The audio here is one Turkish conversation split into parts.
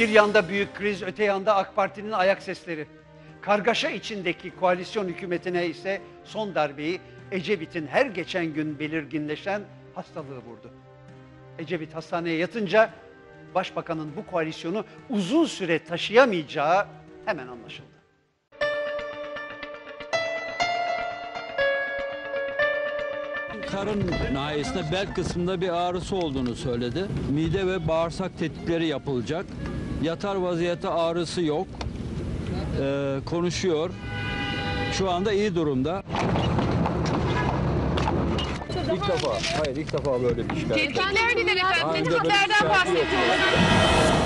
Bir yanda büyük kriz, öte yanda AK Parti'nin ayak sesleri. Kargaşa içindeki koalisyon hükümetine ise son darbeyi Ecevit'in her geçen gün belirginleşen hastalığı vurdu. Ecevit hastaneye yatınca başbakanın bu koalisyonu uzun süre taşıyamayacağı hemen anlaşıldı. Karın nahiyesinde bel kısmında bir ağrısı olduğunu söyledi. Mide ve bağırsak tetkikleri yapılacak. Yatar vaziyette ağrısı yok. Ee, konuşuyor. Şu anda iyi durumda. İlk defa, hayır ilk defa böyle bir şikayet. Tebrikler dilerim efendim. Şikayeti bahsediyoruz.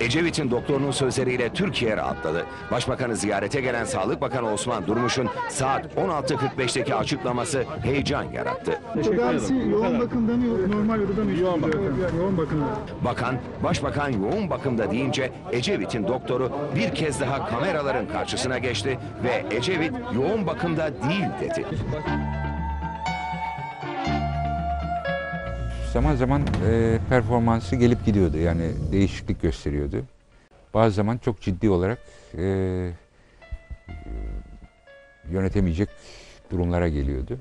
Ecevit'in doktorunun sözleriyle Türkiye rahatladı. Başbakanı ziyarete gelen Sağlık Bakanı Osman Durmuş'un saat 16.45'teki açıklaması heyecan yarattı. Tedavisi yoğun bakımda mı yok, normal odada mı? Yoğun bakım. Yoğun bakımda. Bakan, Başbakan yoğun bakımda deyince Ecevit'in doktoru bir kez daha kameraların karşısına geçti ve Ecevit yoğun bakımda değil dedi. Zaman zaman e, performansı gelip gidiyordu. Yani değişiklik gösteriyordu. Bazı zaman çok ciddi olarak e, e, yönetemeyecek durumlara geliyordu.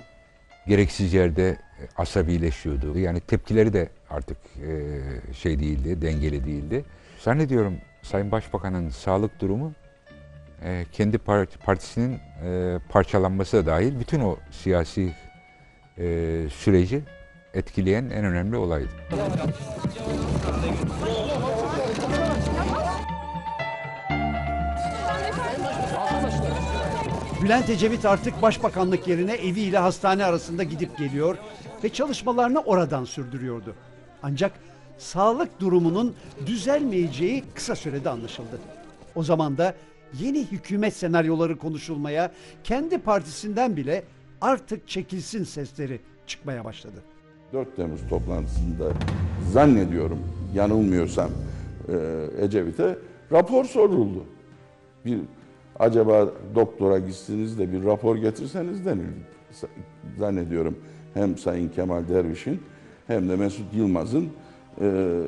Gereksiz yerde asabileşiyordu. Yani tepkileri de artık e, şey değildi, dengeli değildi. Zannediyorum Sayın Başbakan'ın sağlık durumu e, kendi part- partisinin e, parçalanması da dahil bütün o siyasi e, süreci etkileyen en önemli olaydı. Bülent Ecevit artık başbakanlık yerine eviyle hastane arasında gidip geliyor ve çalışmalarını oradan sürdürüyordu. Ancak sağlık durumunun düzelmeyeceği kısa sürede anlaşıldı. O zaman da yeni hükümet senaryoları konuşulmaya, kendi partisinden bile artık çekilsin sesleri çıkmaya başladı. 4 Temmuz toplantısında zannediyorum yanılmıyorsam e, Ecevit'e rapor soruldu. Bir acaba doktora gitsiniz de bir rapor getirseniz denildi. Zannediyorum hem Sayın Kemal Derviş'in hem de Mesut Yılmaz'ın e,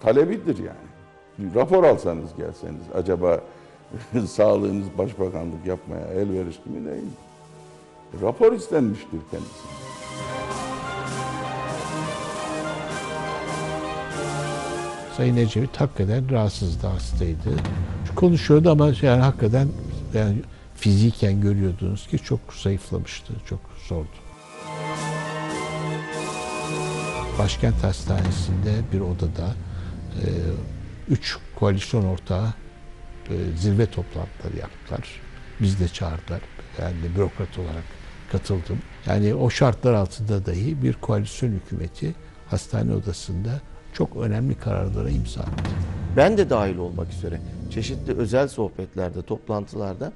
talebidir yani. Bir rapor alsanız gelseniz acaba sağlığınız başbakanlık yapmaya elverişli mi değil mi? Rapor istenmiştir kendisine. Sayın Ecevit hakikaten rahatsızdı, hastaydı. Konuşuyordu ama yani hakikaten yani fiziken görüyordunuz ki çok zayıflamıştı, çok zordu. Başkent Hastanesi'nde bir odada e, üç koalisyon ortağı e, zirve toplantıları yaptılar. Biz de çağırdılar. Yani bürokrat olarak katıldım. Yani o şartlar altında dahi bir koalisyon hükümeti hastane odasında çok önemli kararlara imza attı. ben de dahil olmak üzere çeşitli özel sohbetlerde, toplantılarda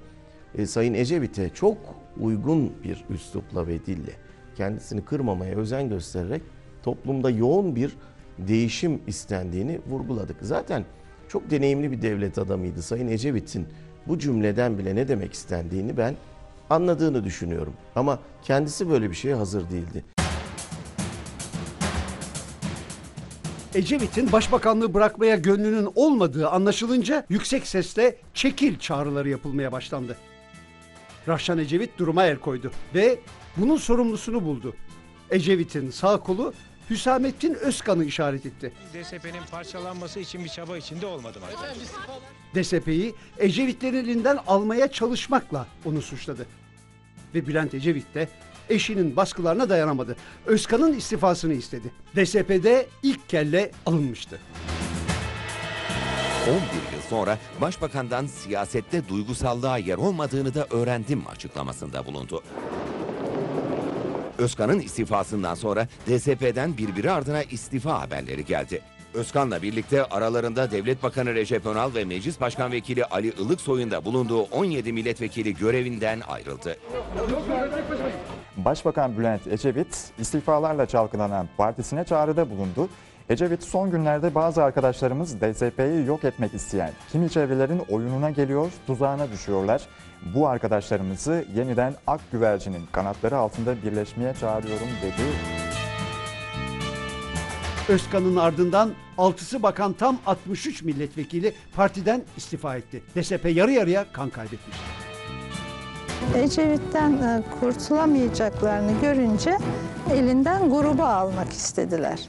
e, Sayın Ecevit'e çok uygun bir üslupla ve dille kendisini kırmamaya özen göstererek toplumda yoğun bir değişim istendiğini vurguladık. Zaten çok deneyimli bir devlet adamıydı. Sayın Ecevit'in bu cümleden bile ne demek istendiğini ben anladığını düşünüyorum. Ama kendisi böyle bir şeye hazır değildi. Ecevit'in başbakanlığı bırakmaya gönlünün olmadığı anlaşılınca yüksek sesle çekil çağrıları yapılmaya başlandı. Rahşan Ecevit duruma el koydu ve bunun sorumlusunu buldu. Ecevit'in sağ kolu Hüsamettin Özkan'ı işaret etti. DSP'nin parçalanması için bir çaba içinde olmadım. DSP'yi Ecevitlerin elinden almaya çalışmakla onu suçladı. Ve Bülent Ecevit de eşinin baskılarına dayanamadı. Özkan'ın istifasını istedi. DSP'de ilk kelle alınmıştı. 11 yıl sonra Başbakan'dan siyasette duygusallığa yer olmadığını da öğrendim açıklamasında bulundu. Özkan'ın istifasından sonra DSP'den birbiri ardına istifa haberleri geldi. Özkan'la birlikte aralarında Devlet Bakanı Recep Önal ve Meclis Başkan Vekili Ali Ilıksoy'un da bulunduğu 17 milletvekili görevinden ayrıldı. Başbakan Bülent Ecevit istifalarla çalkalanan partisine çağrıda bulundu. Ecevit son günlerde bazı arkadaşlarımız DSP'yi yok etmek isteyen kimi çevrelerin oyununa geliyor, tuzağına düşüyorlar. Bu arkadaşlarımızı yeniden ak güvercinin kanatları altında birleşmeye çağırıyorum dedi. Özkan'ın ardından altısı bakan tam 63 milletvekili partiden istifa etti. DSP yarı yarıya kan kaybetmişti. Ecevit'ten e, kurtulamayacaklarını görünce elinden grubu almak istediler.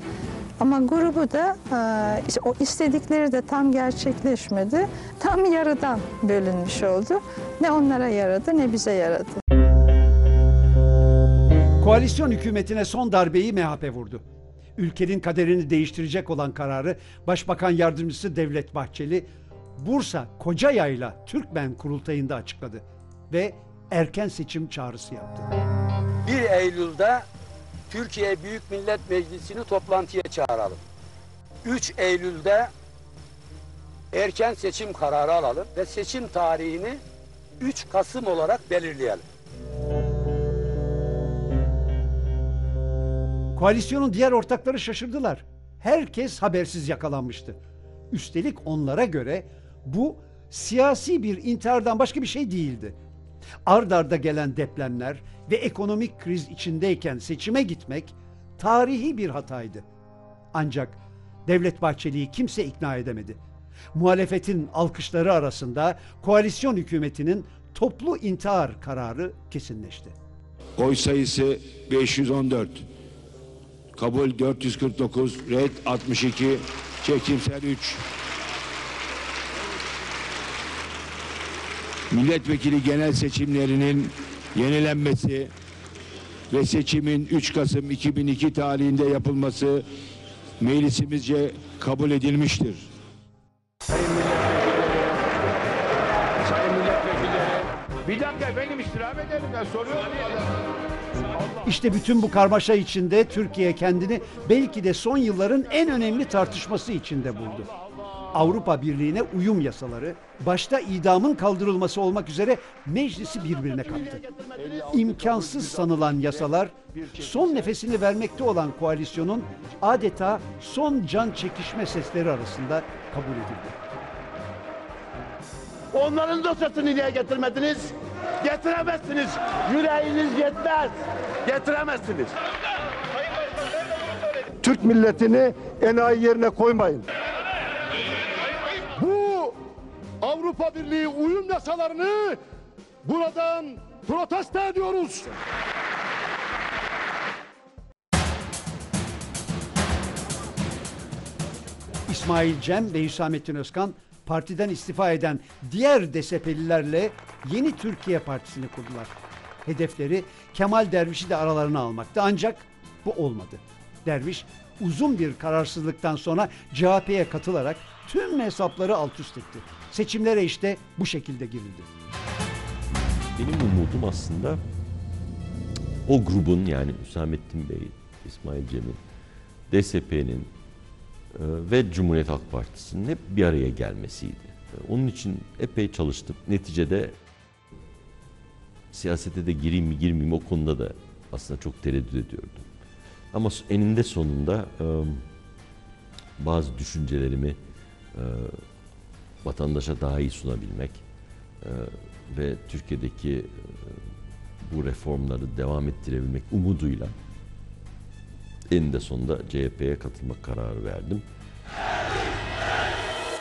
Ama grubu da e, o istedikleri de tam gerçekleşmedi. Tam yarıdan bölünmüş oldu. Ne onlara yaradı ne bize yaradı. Koalisyon hükümetine son darbeyi MHP vurdu. Ülkenin kaderini değiştirecek olan kararı Başbakan Yardımcısı Devlet Bahçeli Bursa Kocayayla Türkmen kurultayında açıkladı ve erken seçim çağrısı yaptı. 1 Eylül'de Türkiye Büyük Millet Meclisi'ni toplantıya çağıralım. 3 Eylül'de erken seçim kararı alalım ve seçim tarihini 3 Kasım olarak belirleyelim. Koalisyonun diğer ortakları şaşırdılar. Herkes habersiz yakalanmıştı. Üstelik onlara göre bu siyasi bir intihardan başka bir şey değildi. Ard arda gelen depremler ve ekonomik kriz içindeyken seçime gitmek tarihi bir hataydı. Ancak Devlet Bahçeli'yi kimse ikna edemedi. Muhalefetin alkışları arasında koalisyon hükümetinin toplu intihar kararı kesinleşti. Oy sayısı 514. Kabul 449, red 62, çekimser 3. Milletvekili genel seçimlerinin yenilenmesi ve seçimin 3 Kasım 2002 tarihinde yapılması meclisimizce kabul edilmiştir. Bir dakika efendim istirham edelim ben soruyorum. İşte bütün bu karmaşa içinde Türkiye kendini belki de son yılların en önemli tartışması içinde buldu. Avrupa Birliği'ne uyum yasaları, başta idamın kaldırılması olmak üzere meclisi birbirine kattı. İmkansız sanılan yasalar, son nefesini vermekte olan koalisyonun adeta son can çekişme sesleri arasında kabul edildi. Onların dosyasını niye getirmediniz? Getiremezsiniz. Yüreğiniz yetmez. Getiremezsiniz. Türk milletini enayi yerine koymayın. Avrupa Birliği uyum yasalarını buradan protesto ediyoruz. İsmail Cem ve Hüsamettin Özkan partiden istifa eden diğer DSP'lilerle Yeni Türkiye Partisi'ni kurdular. Hedefleri Kemal Derviş'i de aralarına almaktı ancak bu olmadı. Derviş uzun bir kararsızlıktan sonra CHP'ye katılarak tüm hesapları alt üst etti. Seçimlere işte bu şekilde girildi. Benim umudum aslında o grubun yani Hüsamettin Bey, İsmail Cem'in, DSP'nin e, ve Cumhuriyet Halk Partisi'nin hep bir araya gelmesiydi. Onun için epey çalıştım. Neticede siyasete de gireyim mi girmeyeyim o konuda da aslında çok tereddüt ediyordum. Ama eninde sonunda e, bazı düşüncelerimi e, vatandaşa daha iyi sunabilmek e, ve Türkiye'deki e, bu reformları devam ettirebilmek umuduyla eninde sonunda CHP'ye katılmak kararı verdim.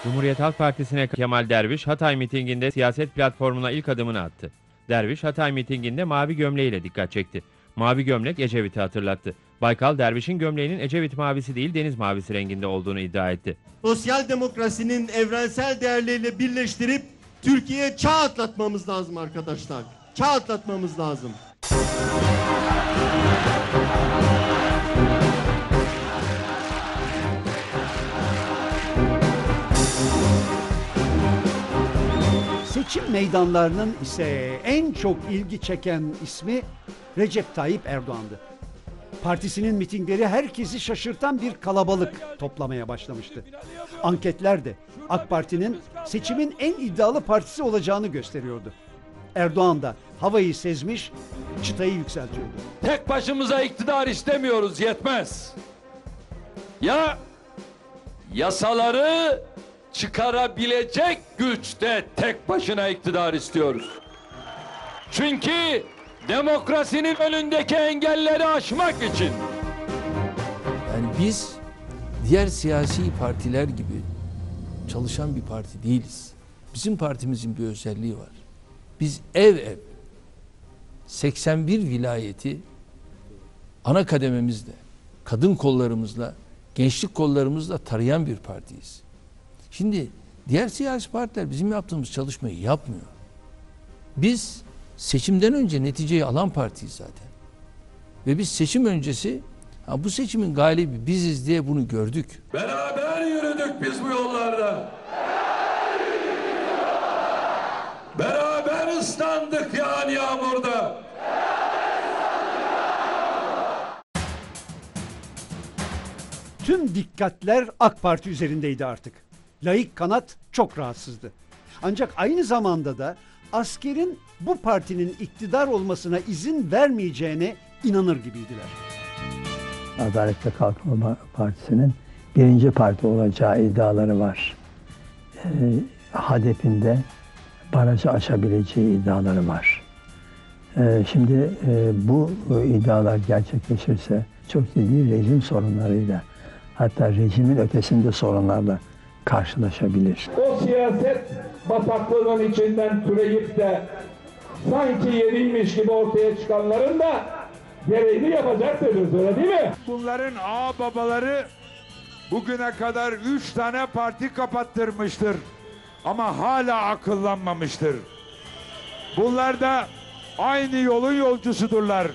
Cumhuriyet Halk Partisi'ne Kemal Derviş Hatay mitinginde siyaset platformuna ilk adımını attı. Derviş Hatay mitinginde mavi gömleğiyle dikkat çekti. Mavi gömlek Ecevit'i hatırlattı. Baykal Derviş'in gömleğinin Ecevit mavisi değil deniz mavisi renginde olduğunu iddia etti. sosyal demokrasinin evrensel değerleriyle birleştirip Türkiye'ye çağ atlatmamız lazım arkadaşlar. Çağ atlatmamız lazım. Seçim meydanlarının ise en çok ilgi çeken ismi Recep Tayyip Erdoğan'dı. Partisinin mitingleri herkesi şaşırtan bir kalabalık toplamaya başlamıştı. Anketler de AK Parti'nin seçimin en iddialı partisi olacağını gösteriyordu. Erdoğan da havayı sezmiş, çıtayı yükseltiyordu. Tek başımıza iktidar istemiyoruz yetmez. Ya yasaları çıkarabilecek güçte tek başına iktidar istiyoruz. Çünkü demokrasinin önündeki engelleri aşmak için Yani biz diğer siyasi partiler gibi çalışan bir parti değiliz. Bizim partimizin bir özelliği var. Biz ev ev 81 vilayeti ana kadememizle, kadın kollarımızla, gençlik kollarımızla tarayan bir partiyiz. Şimdi diğer siyasi partiler bizim yaptığımız çalışmayı yapmıyor. Biz seçimden önce neticeyi alan partiyiz zaten. Ve biz seçim öncesi ha bu seçimin galibi biziz diye bunu gördük. Beraber yürüdük biz bu yollarda. Beraber ıslandık yağan yağmurda. Tüm dikkatler AK Parti üzerindeydi artık. Laik kanat çok rahatsızdı. Ancak aynı zamanda da askerin bu partinin iktidar olmasına izin vermeyeceğine inanır gibiydiler. Adalet ve Kalkınma Partisi'nin birinci parti olacağı iddiaları var. Ee, HDP'nin de barajı açabileceği iddiaları var. Ee, şimdi e, bu e, iddialar gerçekleşirse çok ciddi rejim sorunlarıyla hatta rejimin ötesinde sorunlarla karşılaşabilir. O siyaset bataklığının içinden türeyip de sanki yeniymiş gibi ortaya çıkanların da gereğini yapacaktır öyle değil mi? Bunların ağ babaları bugüne kadar üç tane parti kapattırmıştır. Ama hala akıllanmamıştır. Bunlar da aynı yolun yolcusudurlar.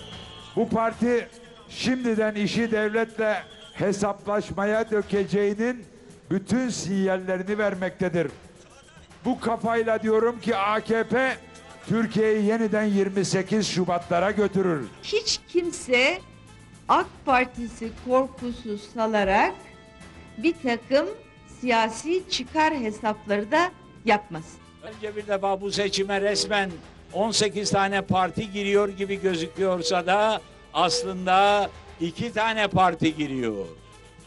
Bu parti şimdiden işi devletle hesaplaşmaya dökeceğinin bütün sinyallerini vermektedir. Bu kafayla diyorum ki AKP Türkiye'yi yeniden 28 Şubatlara götürür. hiç kimse AK Partisi korkusu salarak bir takım siyasi çıkar hesapları da yapmasın. Bence bir defa bu seçime resmen 18 tane parti giriyor gibi gözüküyorsa da aslında iki tane parti giriyor.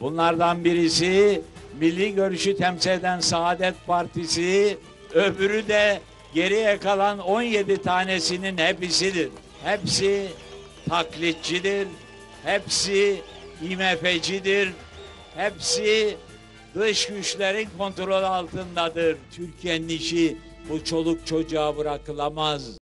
Bunlardan birisi Milli Görüşü temsil eden Saadet Partisi, öbürü de geriye kalan 17 tanesinin hepsidir. Hepsi taklitçidir, hepsi IMF'cidir, hepsi dış güçlerin kontrol altındadır. Türkiye'nin işi bu çoluk çocuğa bırakılamaz.